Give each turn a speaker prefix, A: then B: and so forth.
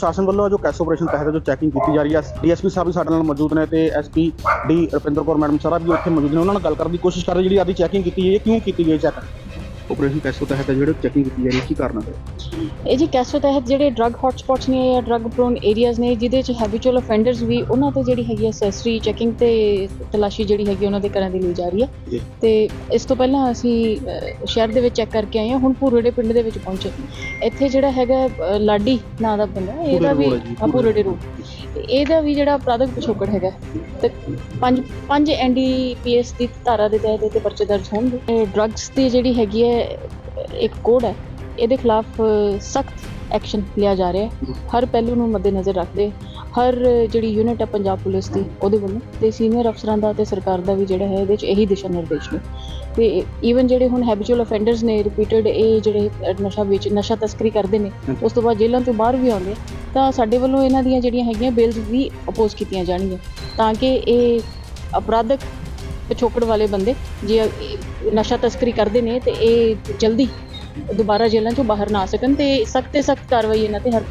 A: ਪ੍ਰਸ਼ਾਸਨ ਵੱਲੋਂ ਜੋ ਕੈਸ਼ ਆਪਰੇਸ਼ਨ ਤਹਿਤ ਜੋ ਚੈਕਿੰਗ ਕੀਤੀ ਜਾ ਰਹੀ ਹੈ, ਡੀਐਸਪੀ ਸਾਹਿਬ ਵੀ ਸਾਡੇ ਨਾਲ ਮੌਜੂਦ ਨੇ ਤੇ SP D Rupinder Kaur madam ਸਾਰਾ ਵੀ ਉੱਥੇ ਮੌਜੂਦ ਨੇ। ਉਹਨਾਂ ਨਾਲ ਗੱਲ ਕਰਨ ਦੀ ਕੋਸ਼ਿਸ਼ ਕਰ ਰਹੇ ਜਿਹੜੀ ਆਦੀ ਚੈਕਿੰਗ ਕੀਤੀ ਗਈ ਹੈ, ਕਿਉਂ ਕੀਤੀ ਗਈ ਚੈੱਕ ਆਪਰੇਸ਼ਨ ਕੈਸ਼ ਤਹਿਤ ਜਿਹੜੇ ਚੈਕਿੰਗ ਕੀਤੀ ਜਾ ਰਹੀ ਹੈ, ਕੀ ਕਾਰਨ ਹੈ?
B: ਇਹ ਜੀ ਕੈਸੋ ਤਹਿਤ ਜਿਹੜੇ ਡਰੱਗ ਹੌਟਸਪੌਟਸ ਨੇ ਜਾਂ ਡਰੱਗ ਪ੍ਰੋਨ ਏਰੀਆਜ਼ ਨੇ ਜਿਹਦੇ ਚ ਹੈਬਿਚੁਅਲ ਅਫੈਂਡਰਸ ਵੀ ਉਹਨਾਂ ਤੇ ਜਿਹੜੀ ਹੈਗੀ ਅਸੈਸਰੀ ਚੈਕਿੰਗ ਤੇ ਤਲਾਸ਼ੀ ਜਿਹੜੀ ਹੈਗੀ ਉਹਨਾਂ ਦੇ ਘਰਾਂ ਦੀ ਲਈ ਜਾ ਰਹੀ। ਹੈ ਤੇ ਇਸ ਤੋਂ ਪਹਿਲਾਂ ਅਸੀਂ ਸ਼ਹਿਰ ਦੇ ਵਿੱਚ ਚੈੱਕ ਕਰਕੇ ਆਏ ਹਾਂ ਹੁਣ ਭੂਰੜੇ ਪਿੰਡ ਦੇ ਵਿੱਚ ਪਹੁੰਚੇ। ਇੱਥੇ ਜਿਹੜਾ ਹੈਗਾ ਲਾਡੀ ਨਾਂ ਦਾ ਬੰਦਾ ਇਹਦਾ ਵੀ ਭੂਰੜੇ ਰੋਡ। ਤੇ ਇਹਦਾ ਵੀ ਜਿਹੜਾ ਅਪਰਾਧਕ ਪਿਛੋਕੜ ਹੈਗਾ। ਤੇ ਪੰਜ ਪੰਜ ਐਨਡੀਪੀਐਸ ਦੀ ਧਾਰਾ ਦੇ ਤਹਿਤ ਇਹ ਤੇ ਪਰਚੇ ਦਰਜ ਹੋਣਗੇ। ਡਰੱਗਸ ਦੀ ਜਿਹੜੀ ਹੈਗੀ ਹੈ ਇੱਕ ਕੋਡ ਹੈ ਇਹਦੇ ਖਿਲਾਫ ਸਖਤ ਐਕਸ਼ਨ ਲਿਆ ਜਾ ਰਿਹਾ ਹੈ। ਹਰ ਪਹਿਲੂ ਨੂੰ ਮੱਦੇਨਜ਼ਰ ਰੱਖਦੇ ਹਰ ਜਿਹੜੀ ਯੂਨਿਟ ਹੈ ਪੰਜਾਬ ਪੁਲਿਸ ਦੀ ਉਹਦੇ ਵੱਲੋਂ। ਤੇ ਸੀਨੀਅਰ ਅਫਸਰਾਂ ਦਾ ਤੇ ਸਰਕਾਰ ਦਾ ਵੀ ਜਿਹੜਾ ਹੈ ਇਹਦੇ 'ਚ ਇਹੀ ਦਿਸ਼ਾ ਨਿਰਦੇਸ਼ ਨੇ। ਤੇ ਈਵਨ ਜਿਹੜੇ ਹੁਣ ਹੈਬਿਚੁਅਲ ਅਫੈਂਡਰਸ ਨੇ ਰਿਪੀਟਡ ਇਹ ਜਿਹੜੇ ਨਸ਼ਾ ਵੇਚ ਨਸ਼ਾ ਤਸਕਰੀ ਕਰਦੇ ਨੇ ਉਸ ਤੋਂ ਬਾਅਦ ਜੇਲ੍ਹਾਂ ਤੋਂ ਬਾਹਰ ਵੀ ਆਉਂਦੇ ਤਾਂ ਸਾਡੇ ਵੱਲੋਂ ਇਹਨਾਂ ਦੀਆਂ ਜਿਹੜੀਆਂ ਹੈਗੀਆਂ ਬਿਲਸ ਵੀ ਅਪੋਜ਼ ਕੀਤੀਆਂ ਜਾਣਗੀਆਂ। ਤਾਂ ਕਿ ਇਹ ਅਪਰਾਧਕ ਪਿਛੋਕੜ ਵਾਲੇ ਬੰਦੇ ਜੇ ਨਸ਼ਾ ਤਸਕਰੀ ਕਰਦੇ ਨੇ ਤੇ ਇਹ ਜਲਦੀ ਦੁਬਾਰਾ ਜੇਲ੍ਹਾਂ ਚੋਂ ਬਾਹਰ ਨਾ ਆ ਸਕਣ ਤੇ ਸਖਤ ਤੇ ਸਖਤ ਕਾਰਵਾਈ ਇਹਨਾਂ ਤੇ ਹਰ